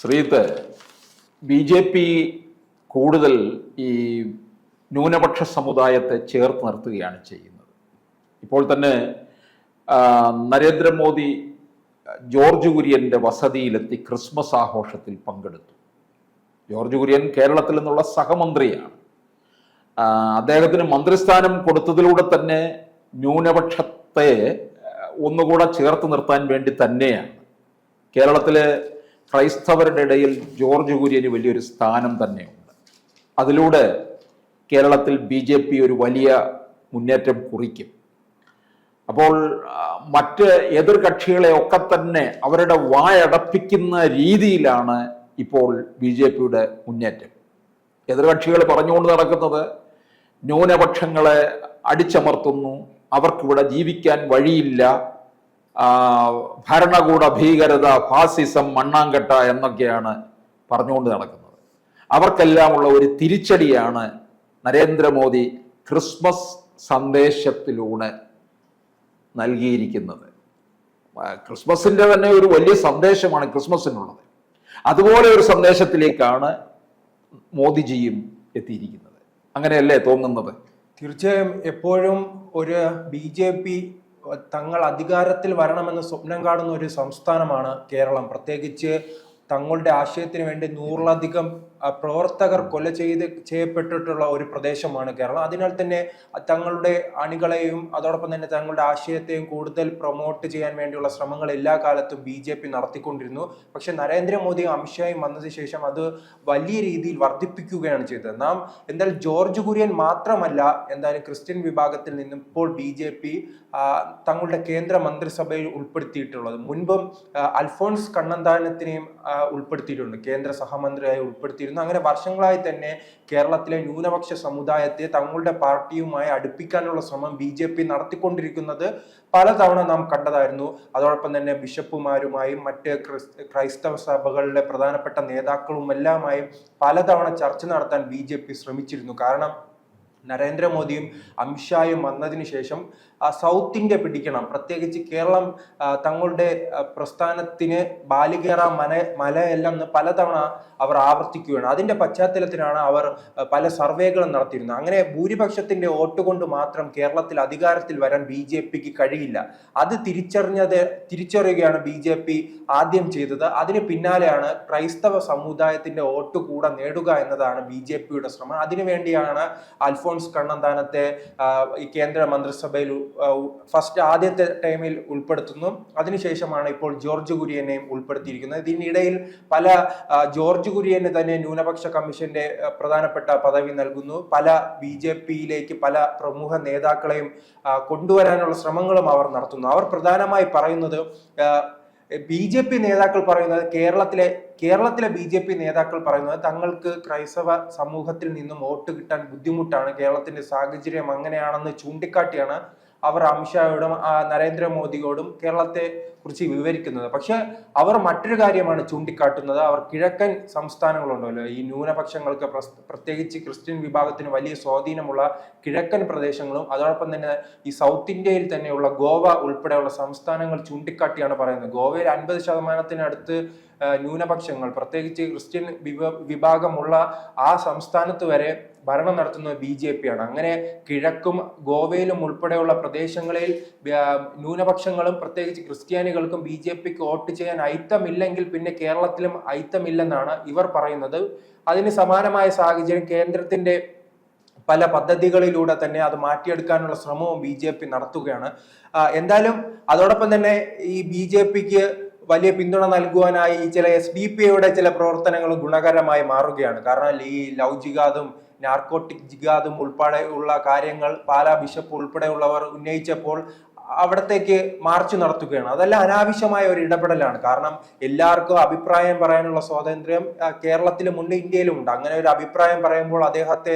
Sreeth B J P കൂടുതൽ ഈ ന്യൂനപക്ഷ സമുദായത്തെ ചേർത്ത് നിർത്തുകയാണ് ചെയ്യുന്നത്. ഇപ്പോൾ തന്നെ നരേന്ദ്രമോദി ജോർജ് കുര്യന്റെ വസതിയിലെത്തി ക്രിസ്മസ് ആഘോഷത്തിൽ പങ്കെടുത്തു. ജോർജ് കുര്യൻ കേരളത്തിൽ നിന്നുള്ള സഹമന്ത്രിയാണ്. അദ്ദേഹത്തിന് മന്ത്രിസ്ഥാനം കൊടുത്തതിലൂടെ തന്നെ ന്യൂനപക്ഷത്തെ ഒന്നുകൂടെ ചേർത്ത് നിർത്താൻ വേണ്ടി തന്നെയാണ്. കേരളത്തിലെ ക്രൈസ്തവരുടെ ഇടയിൽ ജോർജ് കുര്യന് വലിയൊരു സ്ഥാനം തന്നെയുണ്ട്. അതിലൂടെ കേരളത്തിൽ ബി ജെ പി ഒരു വലിയ മുന്നേറ്റം കുറിക്കും. അപ്പോൾ മറ്റ് എതിർ കക്ഷികളെ ഒക്കെ തന്നെ അവരുടെ വായടപ്പിക്കുന്ന രീതിയിലാണ് ഇപ്പോൾ ബി ജെ പിയുടെ മുന്നേറ്റം. എതിർകക്ഷികൾ പറഞ്ഞുകൊണ്ട് നടക്കുന്നത് ന്യൂനപക്ഷങ്ങളെ അടിച്ചമർത്തുന്നു അവർക്കിവിടെ ജീവിക്കാൻ വഴിയില്ല ഭരണകൂട ഭീകരത ഫാസിസം മണ്ണാങ്കട്ട എന്നൊക്കെയാണ് പറഞ്ഞുകൊണ്ട് നടക്കുന്നത്. അവർക്കെല്ലാമുള്ള ഒരു തിരിച്ചടിയാണ് നരേന്ദ്രമോദി ക്രിസ്മസ് സന്ദേശത്തിലൂടെ നൽകിയിരിക്കുന്നത്. ക്രിസ്മസിന്റെ തന്നെ ഒരു വലിയ സന്ദേശമാണ് ക്രിസ്മസിനുള്ളത്. അതുപോലെ ഒരു സന്ദേശത്തിലേക്കാണ് മോദിജിയും എത്തിയിരിക്കുന്നത്. അങ്ങനെയല്ലേ തോന്നുന്നത്? തീർച്ചയായും എപ്പോഴും ഒരു ബി ജെ പി തങ്ങൾ അധികാരത്തിൽ വരണമെന്ന് സ്വപ്നം കാണുന്ന ഒരു സംസ്ഥാനമാണ് കേരളം. പ്രത്യേകിച്ച് തങ്ങളുടെ ആശയത്തിന് വേണ്ടി നൂറിലധികം പ്രവർത്തകർ കൊല ചെയ്ത് ചെയ്യപ്പെട്ടിട്ടുള്ള ഒരു പ്രദേശമാണ് കേരളം. അതിനാൽ തന്നെ തങ്ങളുടെ അണികളെയും അതോടൊപ്പം തന്നെ തങ്ങളുടെ ആശയത്തെയും കൂടുതൽ പ്രൊമോട്ട് ചെയ്യാൻ വേണ്ടിയുള്ള ശ്രമങ്ങൾ എല്ലാ കാലത്തും ബി ജെ പി നടത്തിക്കൊണ്ടിരുന്നു. പക്ഷെ നരേന്ദ്രമോദി അമിത്ഷായും വന്നതിന് ശേഷം അത് വലിയ രീതിയിൽ വർദ്ധിപ്പിക്കുകയാണ് ചെയ്തത്. നാം എന്തായാലും ജോർജ് കുര്യൻ മാത്രമല്ല എന്തായാലും ക്രിസ്ത്യൻ വിഭാഗത്തിൽ നിന്നും ഇപ്പോൾ ബി ജെ പി തങ്ങളുടെ കേന്ദ്ര മന്ത്രിസഭയിൽ ഉൾപ്പെടുത്തിയിട്ടുള്ളത്. മുൻപും അൽഫോൺസ് കണ്ണന്താനത്തിനെയും ഉൾപ്പെടുത്തിയിട്ടുണ്ട്. കേന്ദ്ര സഹമന്ത്രിയായി ഉൾപ്പെടുത്തിയിരുന്നു. അങ്ങനെ വർഷങ്ങളായി തന്നെ കേരളത്തിലെ ന്യൂനപക്ഷ സമുദായത്തെ തങ്ങളുടെ പാർട്ടിയുമായി അടുപ്പിക്കാനുള്ള ശ്രമം ബി ജെ പി നടത്തിക്കൊണ്ടിരിക്കുന്നത് പലതവണ നാം കണ്ടതായിരുന്നു. അതോടൊപ്പം തന്നെ ബിഷപ്പുമാരുമായും മറ്റ് ക്രിസ്- ക്രൈസ്തവ സഭകളുടെ പ്രധാനപ്പെട്ട നേതാക്കളുമെല്ലാമായും പലതവണ ചർച്ച നടത്താൻ ബി ശ്രമിച്ചിരുന്നു. കാരണം നരേന്ദ്രമോദിയും അമിത്ഷായും വന്നതിന് ശേഷം സൗത്ത് ഇന്ത്യ പിടിക്കണം. പ്രത്യേകിച്ച് കേരളം തങ്ങളുടെ പ്രസ്ഥാനത്തിന് ബാലികേറ മന മലയല്ലെന്ന് പലതവണ അവർ ആവർത്തിക്കുകയാണ്. അതിന്റെ പശ്ചാത്തലത്തിലാണ് അവർ പല സർവേകളും നടത്തിയിരുന്നത്. അങ്ങനെ ഭൂരിപക്ഷത്തിന്റെ വോട്ട് കൊണ്ട് മാത്രം കേരളത്തിൽ അധികാരത്തിൽ വരാൻ ബി ജെ പിക്ക് കഴിയില്ല. അത് തിരിച്ചറിഞ്ഞത് തിരിച്ചറിയുകയാണ് ബി ജെ പി ആദ്യം ചെയ്തത്. അതിന് പിന്നാലെയാണ് ക്രൈസ്തവ സമുദായത്തിന്റെ വോട്ട് കൂടെ നേടുക എന്നതാണ് ബി ജെ പിയുടെ ശ്രമം. അതിനുവേണ്ടിയാണ് അൽഫോൺസ് കണ്ണന്താനത്തെ ഈ കേന്ദ്ര മന്ത്രിസഭയിൽ ഫസ്റ്റ് ആദ്യത്തെ ടൈമിൽ ഉൾപ്പെടുത്തുന്നു. അതിനുശേഷമാണ് ഇപ്പോൾ ജോർജ് കുര്യനെയും ഉൾപ്പെടുത്തിയിരിക്കുന്നത്. ഇതിനിടയിൽ പല ജോർജ് കുര്യന് തന്നെ ന്യൂനപക്ഷ കമ്മീഷന്റെ പ്രധാനപ്പെട്ട പദവി നൽകുന്നു. പല ബി ജെ പിയിലേക്ക് പല പ്രമുഖ നേതാക്കളെയും കൊണ്ടുവരാനുള്ള ശ്രമങ്ങളും അവർ നടത്തുന്നു. അവർ പ്രധാനമായി പറയുന്നത് ബി ജെ പി നേതാക്കൾ പറയുന്നത് കേരളത്തിലെ കേരളത്തിലെ ബി ജെ പി നേതാക്കൾ പറയുന്നത് തങ്ങൾക്ക് ക്രൈസ്തവ സമൂഹത്തിൽ നിന്നും വോട്ട് കിട്ടാൻ ബുദ്ധിമുട്ടാണ് കേരളത്തിന്റെ സാഹചര്യം അങ്ങനെയാണെന്ന് ചൂണ്ടിക്കാട്ടിയാണ് അവർ അമിത്ഷായോടും നരേന്ദ്രമോദിയോടും കേരളത്തെ കുറിച്ച് വിവരിക്കുന്നത്. പക്ഷെ അവർ മറ്റൊരു കാര്യമാണ് ചൂണ്ടിക്കാട്ടുന്നത്. അവർ കിഴക്കൻ സംസ്ഥാനങ്ങളുണ്ടല്ലോ. ഈ ന്യൂനപക്ഷങ്ങൾക്ക് പ്രത്യേകിച്ച് ക്രിസ്ത്യൻ വിഭാഗത്തിന് വലിയ സ്വാധീനമുള്ള കിഴക്കൻ പ്രദേശങ്ങളും അതോടൊപ്പം തന്നെ ഈ സൗത്ത് ഇന്ത്യയിൽ തന്നെയുള്ള ഗോവ ഉൾപ്പെടെയുള്ള സംസ്ഥാനങ്ങൾ ചൂണ്ടിക്കാട്ടിയാണ് പറയുന്നത്. ഗോവയിൽ അൻപത് ശതമാനത്തിനടുത്ത് ന്യൂനപക്ഷങ്ങൾ പ്രത്യേകിച്ച് ക്രിസ്ത്യൻ വിഭ- വിഭാഗമുള്ള ആ സംസ്ഥാനത്ത് വരെ ഭരണം നടത്തുന്നത് ബി ജെ പി ആണ്. അങ്ങനെ കിഴക്കും ഗോവയിലും ഉൾപ്പെടെയുള്ള പ്രദേശങ്ങളിൽ ന്യൂനപക്ഷങ്ങളും പ്രത്യേകിച്ച് ക്രിസ്ത്യാനികൾക്കും ബി ജെ പിക്ക് വോട്ട് ചെയ്യാൻ ഐത്തമില്ലെങ്കിൽ പിന്നെ കേരളത്തിലും ഐത്തമില്ലെന്നാണ് ഇവർ പറയുന്നത്. അതിന് സമാനമായ സാഹചര്യം കേന്ദ്രത്തിന്റെ പല പദ്ധതികളിലൂടെ തന്നെ അത് മാറ്റിയെടുക്കാനുള്ള ശ്രമവും ബി ജെ പി നടത്തുകയാണ്. എന്തായാലും അതോടൊപ്പം തന്നെ ഈ ബി ജെ പിക്ക് വലിയ പിന്തുണ നൽകുവാനായി ചില എസ് ഡി പി യുടെ ചില പ്രവർത്തനങ്ങൾ ഗുണകരമായി മാറുകയാണ്. കാരണം ഈ ജിഗാദും നാർക്കോട്ടിക് ജിഗാദും ഉൾപ്പെടെയുള്ള കാര്യങ്ങൾ പാലാ ബിഷപ്പ് ഉൾപ്പെടെയുള്ളവർ ഉന്നയിച്ചപ്പോൾ അവിടത്തേക്ക് മാർച്ച് നടത്തുകയാണ്. അതെല്ലാം അനാവശ്യമായ ഒരു ഇടപെടലാണ്. കാരണം എല്ലാവർക്കും അഭിപ്രായം പറയാനുള്ള സ്വാതന്ത്ര്യം കേരളത്തിലും ഉണ്ട് ഇന്ത്യയിലും ഉണ്ട്. അങ്ങനെ ഒരു അഭിപ്രായം പറയുമ്പോൾ അദ്ദേഹത്തെ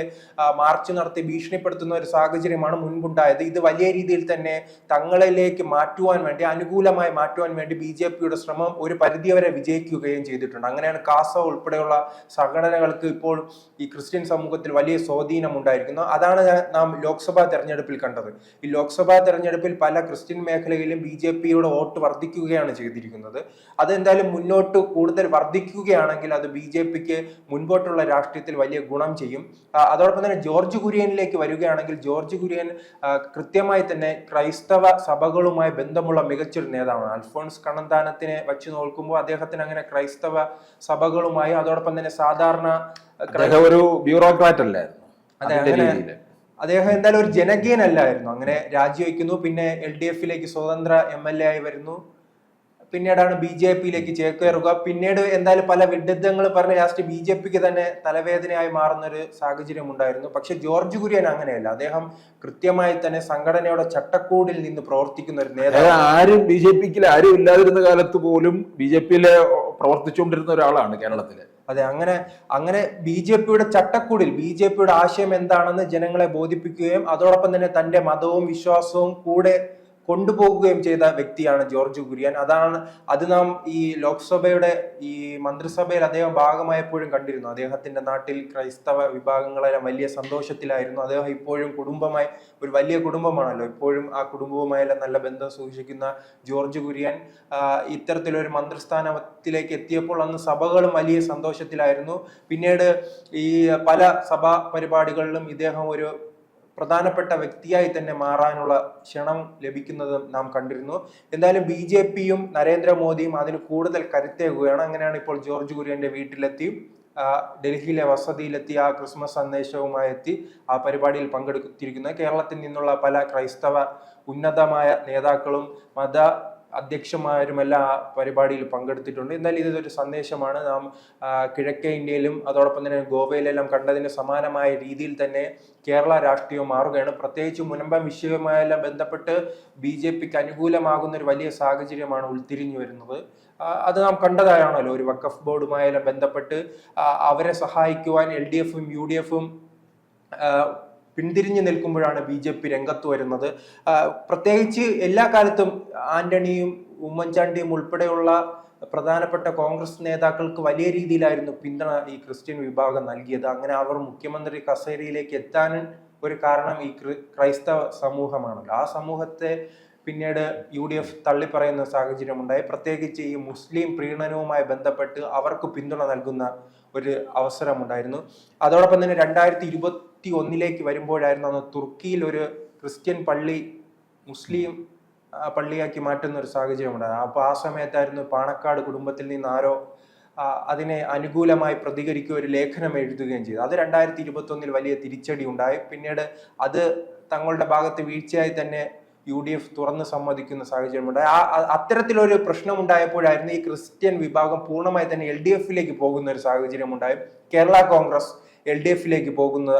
മാർച്ച് നടത്തി ഭീഷണിപ്പെടുത്തുന്ന ഒരു സാഹചര്യമാണ് മുൻപുണ്ടായത്. ഇത് വലിയ രീതിയിൽ തന്നെ തങ്ങളിലേക്ക് മാറ്റുവാൻ വേണ്ടി അനുകൂലമായി മാറ്റുവാൻ വേണ്ടി ബി ജെ പിയുടെ ശ്രമം ഒരു പരിധിവരെ വിജയിക്കുകയും ചെയ്തിട്ടുണ്ട്. അങ്ങനെയാണ് കാസ ഉൾപ്പെടെയുള്ള സംഘടനകൾക്ക് ഇപ്പോൾ ഈ ക്രിസ്ത്യൻ സമൂഹത്തിൽ വലിയ സ്വാധീനം ഉണ്ടായിരിക്കുന്നു അതാണ് നാം ലോക്സഭാ തെരഞ്ഞെടുപ്പിൽ കണ്ടത്. ഈ ലോക്സഭാ തെരഞ്ഞെടുപ്പിൽ പല ക്രിസ്ത്യൻ മേഖലയിലും ബി ജെ പിയുടെ വോട്ട് വർദ്ധിക്കുകയാണ് ചെയ്തിരിക്കുന്നത്. അതെന്തായാലും മുന്നോട്ട് കൂടുതൽ വർദ്ധിക്കുകയാണെങ്കിൽ അത് ബി ജെ പിക്ക് മുൻപോട്ടുള്ള രാഷ്ട്രീയത്തിൽ വലിയ ഗുണം ചെയ്യും. അതോടൊപ്പം തന്നെ ജോർജ് കുര്യനിലേക്ക് വരികയാണെങ്കിൽ ജോർജ് കുര്യൻ കൃത്യമായി തന്നെ ക്രൈസ്തവ സഭകളുമായി ബന്ധമുള്ള മികച്ചൊരു നേതാവാണ്. അൽഫോൺസ് കണ്ണന്താനത്തിനെ വെച്ച് നോക്കുമ്പോൾ അദ്ദേഹത്തിന് അങ്ങനെ ക്രൈസ്തവ സഭകളുമായി അതോടൊപ്പം തന്നെ സാധാരണ ഒരു ബ്യൂറോക്രാറ്റ് അല്ലായിരുന്നു അതെ, അങ്ങനെ-. അദ്ദേഹം എന്തായാലും ഒരു ജനകീയനല്ലായിരുന്നു. അങ്ങനെ രാജിവെക്കുന്നു. പിന്നെ എൽ ഡി എഫിലേക്ക് സ്വതന്ത്ര എം എൽ എ ആയി വരുന്നു. പിന്നീടാണ് ബി ജെ പിയിലേക്ക് ചേക്കേറുക. പിന്നീട് എന്തായാലും പല വിഡിത്തങ്ങൾ പറഞ്ഞ് ലാസ്റ്റ് ബി ജെ പിക്ക് തന്നെ തലവേദനയായി മാറുന്ന ഒരു സാഹചര്യം ഉണ്ടായിരുന്നു. പക്ഷെ ജോർജ് കുര്യൻ അങ്ങനെയല്ല. അദ്ദേഹം കൃത്യമായി തന്നെ സംഘടനയുടെ ചട്ടക്കൂടിൽ നിന്ന് പ്രവർത്തിക്കുന്ന ഒരു നേതാവ്. ആരും ബി ജെ പിക്ക് ആരും ഇല്ലാതിരുന്ന കാലത്ത് പോലും ബി ജെ പിയിലെ പ്രവർത്തിച്ചുകൊണ്ടിരുന്ന ഒരാളാണ് കേരളത്തിൽ. അതെ അങ്ങനെ അങ്ങനെ ബി ജെ പിയുടെ ചട്ടക്കൂടിൽ ബി ജെ പിയുടെ ആശയം എന്താണെന്ന് ജനങ്ങളെ ബോധിപ്പിക്കുകയും അതോടൊപ്പം തന്നെ തന്റെ മതവും വിശ്വാസവും കൂടെ കൊണ്ടുപോകുകയും ചെയ്ത വ്യക്തിയാണ് ജോർജ് കുര്യൻ. അതാണ് അത് നാം ഈ ലോക്സഭയുടെ ഈ മന്ത്രിസഭയിൽ അദ്ദേഹം ഭാഗമായപ്പോഴും കണ്ടിരുന്നു. അദ്ദേഹത്തിന്റെ നാട്ടിൽ ക്രൈസ്തവ വിഭാഗങ്ങളെല്ലാം വലിയ സന്തോഷത്തിലായിരുന്നു. അദ്ദേഹം ഇപ്പോഴും കുടുംബമായി ഒരു വലിയ കുടുംബമാണല്ലോ. ഇപ്പോഴും ആ കുടുംബവുമായെല്ലാം നല്ല ബന്ധം സൂക്ഷിക്കുന്ന ജോർജ് കുര്യൻ ഇത്തരത്തിലൊരു മന്ത്രിസ്ഥാനത്തിലേക്ക് എത്തിയപ്പോൾ അന്ന് സഭകളും വലിയ സന്തോഷത്തിലായിരുന്നു. പിന്നീട് ഈ പല സഭാ പരിപാടികളിലും ഇദ്ദേഹം ഒരു പ്രധാനപ്പെട്ട വ്യക്തിയായി തന്നെ മാറാനുള്ള ക്ഷണം ലഭിക്കുന്നത് നാം കണ്ടിരുന്നു. എന്തായാലും ബി ജെ പിയും നരേന്ദ്രമോദിയും അതിന് കൂടുതൽ കരുത്തേകുകയാണ്. അങ്ങനെയാണ് ഇപ്പോൾ ജോർജ് കുര്യന്റെ വീട്ടിലെത്തി. ഡൽഹിയിലെ വസതിയിലെത്തി. ആ ക്രിസ്മസ് സന്ദേശവുമായി എത്തി. ആ പരിപാടിയിൽ പങ്കെടുത്തിരിക്കുന്നത് കേരളത്തിൽ നിന്നുള്ള പല ക്രൈസ്തവ ഉന്നതമായ നേതാക്കളും മത അധ്യക്ഷന്മാരുമെല്ലാം ആ പരിപാടിയിൽ പങ്കെടുത്തിട്ടുണ്ട്. എന്നാൽ ഇതൊരു സന്ദേശമാണ്. നാം കിഴക്കേ ഇന്ത്യയിലും അതോടൊപ്പം തന്നെ ഗോവയിലെല്ലാം കണ്ടതിന് സമാനമായ രീതിയിൽ തന്നെ കേരള രാഷ്ട്രീയം മാറുകയാണ്. പ്രത്യേകിച്ച് മുനമ്പം വിഷയവുമായെല്ലാം ബന്ധപ്പെട്ട് ബി ജെ പിക്ക് അനുകൂലമാകുന്ന ഒരു വലിയ സാഹചര്യമാണ് ഉൾത്തിരിഞ്ഞു വരുന്നത്. അത് നാം കണ്ടതായാണല്ലോ. ഒരു വക്കഫ് ബോർഡുമായെല്ലാം ബന്ധപ്പെട്ട് അവരെ സഹായിക്കുവാൻ എൽ ഡി എഫും യു ഡി എഫും പിന്തിരിഞ്ഞു നിൽക്കുമ്പോഴാണ് ബി ജെ പി രംഗത്ത് വരുന്നത്. പ്രത്യേകിച്ച് എല്ലാ കാലത്തും ആന്റണിയും ഉമ്മൻചാണ്ടിയും ഉൾപ്പെടെയുള്ള പ്രധാനപ്പെട്ട കോൺഗ്രസ് നേതാക്കൾക്ക് വലിയ രീതിയിലായിരുന്നു പിന്തുണ ഈ ക്രിസ്ത്യൻ വിഭാഗം നൽകിയത്. അങ്ങനെ അവർ മുഖ്യമന്ത്രി കസേരയിലേക്ക് എത്താൻ ഒരു കാരണം ഈ ക്രൈസ്തവ സമൂഹമാണല്ലോ. ആ സമൂഹത്തെ പിന്നീട് യു ഡി എഫ് തള്ളിപ്പറയുന്ന സാഹചര്യം ഉണ്ടായി പ്രത്യേകിച്ച് ഈ മുസ്ലിം പ്രീണനവുമായി ബന്ധപ്പെട്ട് അവർക്ക് പിന്തുണ നൽകുന്ന ഒരു അവസരമുണ്ടായിരുന്നു. അതോടൊപ്പം തന്നെ രണ്ടായിരത്തി ഇരുപത്തി ഒന്നിലേക്ക് വരുമ്പോഴായിരുന്നു അന്ന് തുർക്കിയിൽ ഒരു ക്രിസ്ത്യൻ പള്ളി മുസ്ലിം പള്ളിയാക്കി മാറ്റുന്ന ഒരു സാഹചര്യം ഉണ്ടായത്. അപ്പോൾ ആ സമയത്തായിരുന്നു പാണക്കാട് കുടുംബത്തിൽ നിന്ന് ആരോ അതിനെ അനുകൂലമായി പ്രതികരിക്കുക ഒരു ലേഖനം എഴുതുകയും ചെയ്തു. അത് രണ്ടായിരത്തി ഇരുപത്തി ഒന്നിൽ വലിയ തിരിച്ചടി ഉണ്ടായി. പിന്നീട് അത് തങ്ങളുടെ ഭാഗത്ത് വീഴ്ചയായി തന്നെ യു ഡി എഫ് തുറന്ന് സമ്മതിക്കുന്ന സാഹചര്യമുണ്ടായി ആ- അത്തരത്തിലൊരു പ്രശ്നം ഉണ്ടായപ്പോഴായിരുന്നു ഈ ക്രിസ്ത്യൻ വിഭാഗം പൂർണമായി തന്നെ എൽ ഡി എഫിലേക്ക് പോകുന്ന ഒരു സാഹചര്യം ഉണ്ടായി. കേരള കോൺഗ്രസ് എൽ ഡി എഫിലേക്ക് പോകുന്ന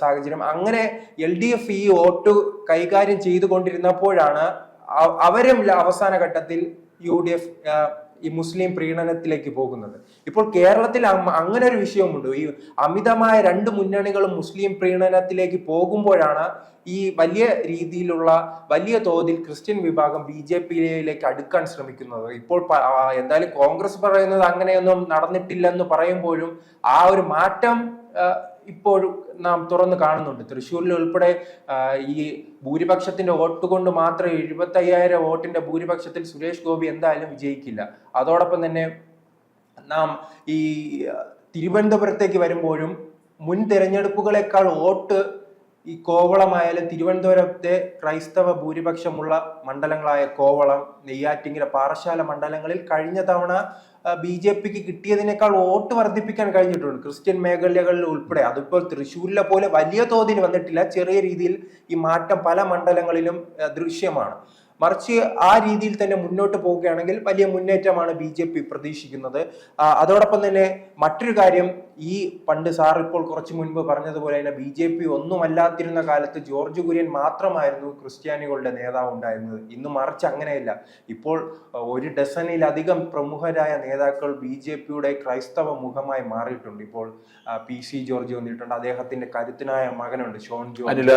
സാഹചര്യം. അങ്ങനെ എൽ ഡി എഫ് ഈ വോട്ട് കൈകാര്യം ചെയ്തുകൊണ്ടിരുന്നപ്പോഴാണ് അവരും അവസാന ഘട്ടത്തിൽ യു ഡി എഫ് ഈ മുസ്ലിം പ്രീണനത്തിലേക്ക് പോകുന്നത്. ഇപ്പോൾ കേരളത്തിൽ അങ്ങനെ ഒരു വിഷയമുണ്ട്. ഈ അമിതമായ രണ്ട് മുന്നണികളും മുസ്ലിം പ്രീണനത്തിലേക്ക് പോകുമ്പോഴാണ് ഈ വലിയ രീതിയിലുള്ള വലിയ തോതിൽ ക്രിസ്ത്യൻ വിഭാഗം ബി ജെ പിയിലേക്ക് അടുക്കാൻ ശ്രമിക്കുന്നത്. ഇപ്പോൾ എന്തായാലും കോൺഗ്രസ് പറയുന്നത് അങ്ങനെയൊന്നും നടന്നിട്ടില്ലെന്ന് പറയുമ്പോഴും ആ ഒരു മാറ്റം ഇപ്പോഴും നാം തുറന്നു കാണുന്നുണ്ട്. തൃശ്ശൂരിൽ ഉൾപ്പെടെ ഈ ഭൂരിപക്ഷത്തിന്റെ വോട്ട് കൊണ്ട് മാത്രം എഴുപത്തി അയ്യായിരം വോട്ടിന്റെ ഭൂരിപക്ഷത്തിൽ സുരേഷ് ഗോപി എന്തായാലും വിജയിക്കില്ല. അതോടൊപ്പം തന്നെ നാം ഈ തിരുവനന്തപുരത്തേക്ക് വരുമ്പോഴും മുൻ തെരഞ്ഞെടുപ്പുകളെക്കാൾ വോട്ട് ഈ കോവളമായാലും തിരുവനന്തപുരത്തെ ക്രൈസ്തവ ഭൂരിപക്ഷമുള്ള മണ്ഡലങ്ങളായ കോവളം നെയ്യാറ്റിങ്കര പാറശാല മണ്ഡലങ്ങളിൽ കഴിഞ്ഞ തവണ ബി ജെ പിക്ക് കിട്ടിയതിനേക്കാൾ വോട്ട് വർദ്ധിപ്പിക്കാൻ കഴിഞ്ഞിട്ടുണ്ട്. ക്രിസ്ത്യൻ മേഖലകളിൽ ഉൾപ്പെടെ. അതിപ്പോൾ തൃശ്ശൂരിലെ പോലെ വലിയ തോതിൽ വന്നിട്ടില്ല. ചെറിയ രീതിയിൽ ഈ മാറ്റം പല മണ്ഡലങ്ങളിലും ദൃശ്യമാണ്. മറിച്ച് ആ രീതിയിൽ തന്നെ മുന്നോട്ട് പോവുകയാണെങ്കിൽ വലിയ മുന്നേറ്റമാണ് ബി ജെ പി പ്രതീക്ഷിക്കുന്നത്. അതോടൊപ്പം തന്നെ മറ്റൊരു കാര്യം ഈ പണ്ട് സാർ ഇപ്പോൾ കുറച്ച് മുൻപ് പറഞ്ഞതുപോലെ തന്നെ ബി ജെ പി ഒന്നുമല്ലാത്തിരുന്ന കാലത്ത് ജോർജ് കുര്യൻ മാത്രമായിരുന്നു ക്രിസ്ത്യാനികളുടെ നേതാവ് ഉണ്ടായിരുന്നത്. ഇന്ന് മറിച്ച് അങ്ങനെയല്ല. ഇപ്പോൾ ഒരു ഡസനിലധികം പ്രമുഖരായ നേതാക്കൾ ബി ജെ പിയുടെ ക്രൈസ്തവ മുഖമായി മാറിയിട്ടുണ്ട്. ഇപ്പോൾ പി സി ജോർജ് വന്നിട്ടുണ്ട്. അദ്ദേഹത്തിന്റെ കരുത്തനായ മകനുണ്ട് ഷോൺ ജോർജ്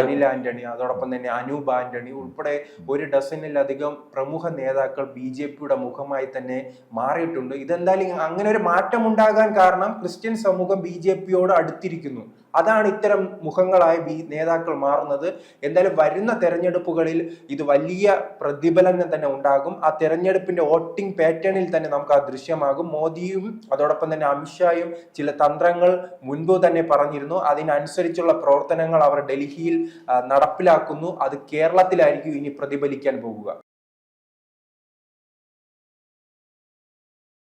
അനിൽ ആന്റണി അതോടൊപ്പം തന്നെ അനൂപ് ആന്റണി ഉൾപ്പെടെ ഒരു ഡസനിലധികം പ്രമുഖ നേതാക്കൾ ബി ജെ പിയുടെ മുഖമായി തന്നെ മാറിയിട്ടുണ്ട്. ഇതെന്തായാലും അങ്ങനെ ഒരു മാറ്റം ഉണ്ടാകാൻ കാരണം ക്രിസ്ത്യൻ ക്രിസ്ത്യൻ സമൂഹം ബി ജെ പിയോട് അടുത്തിരിക്കുന്നു. അതാണ് ഇത്തരം മുഖങ്ങളായ ബി നേതാക്കൾ മാറുന്നത്. എന്തായാലും വരുന്ന തെരഞ്ഞെടുപ്പുകളിൽ ഇത് വലിയ പ്രതിഫലനം തന്നെ ഉണ്ടാകും. ആ തെരഞ്ഞെടുപ്പിന്റെ വോട്ടിംഗ് പാറ്റേണിൽ തന്നെ നമുക്ക് ആ ദൃശ്യമാകും. മോദിയും അതോടൊപ്പം തന്നെ അമിത്ഷായും ചില തന്ത്രങ്ങൾ മുൻപ് തന്നെ പറഞ്ഞിരുന്നു. അതിനനുസരിച്ചുള്ള പ്രവർത്തനങ്ങൾ അവർ ഡൽഹിയിൽ നടപ്പിലാക്കുന്നു. അത് കേരളത്തിലായിരിക്കും ഇനി പ്രതിഫലിക്കാൻ പോകുക.